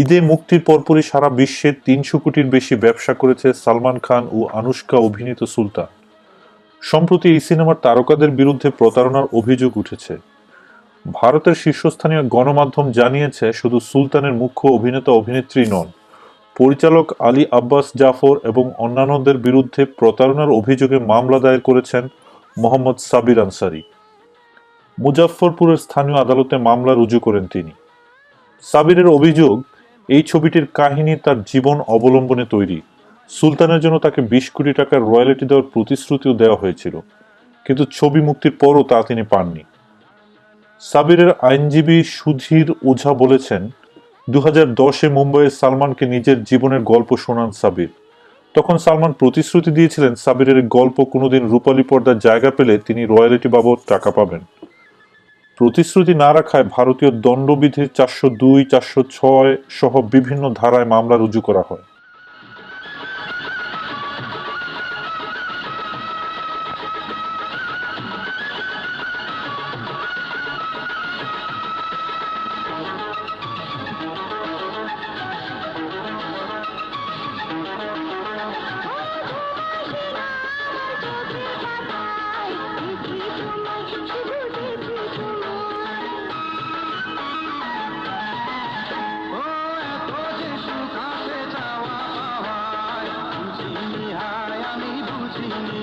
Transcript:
ঈদে মুক্তির পরপরই সারা বিশ্বে তিনশো কোটির বেশি ব্যবসা করেছে সালমান খান ও আনুষ্কা অভিনীত সুলতান। সম্প্রতি এই সিনেমার তারকাদের বিরুদ্ধে প্রতারণার অভিযোগ উঠেছে। ভারতের শীর্ষস্থানীয় গণমাধ্যম জানিয়েছে, শুধু সুলতানের মুখ্য অভিনেতা অভিনেত্রী নন, পরিচালক আলী আব্বাস জাফর এবং অন্যান্যদের বিরুদ্ধে প্রতারণার অভিযোগে মামলা দায়ের করেছেন মোহাম্মদ সাবির আনসারি। মুজাফফরপুরের স্থানীয় আদালতে মামলা রুজু করেন তিনি। সাবিরের অভিযোগ এই ছবিটির কাহিনী তার জীবন অবলম্বনে তৈরি। সুলতানের জন্য তাকে বিশ কোটি টাকার রয়্যালিটি দেওয়ার প্রতিশ্রুতিও দেওয়া হয়েছিল, কিন্তু ছবি মুক্তির পরও তা তিনি পাননি। সাবিরের আইনজীবী সুধীর ওঝা বলেছেন দু হাজার দশে মুম্বাইয়ে সালমানকে নিজের জীবনের গল্প শোনান সাবির। তখন সালমান প্রতিশ্রুতি দিয়েছিলেন, সাবিরের গল্প কোনোদিন রূপালী পর্দার জায়গা পেলে তিনি রয়্যালিটি বাবদ টাকা পাবেন। প্রতিশ্রুতি না রাখায় ভারতীয় দণ্ডবিধির চারশো দুই, চারশো ছয় সহ বিভিন্ন ধারায় মামলা রুজু করা হয়। Thank you.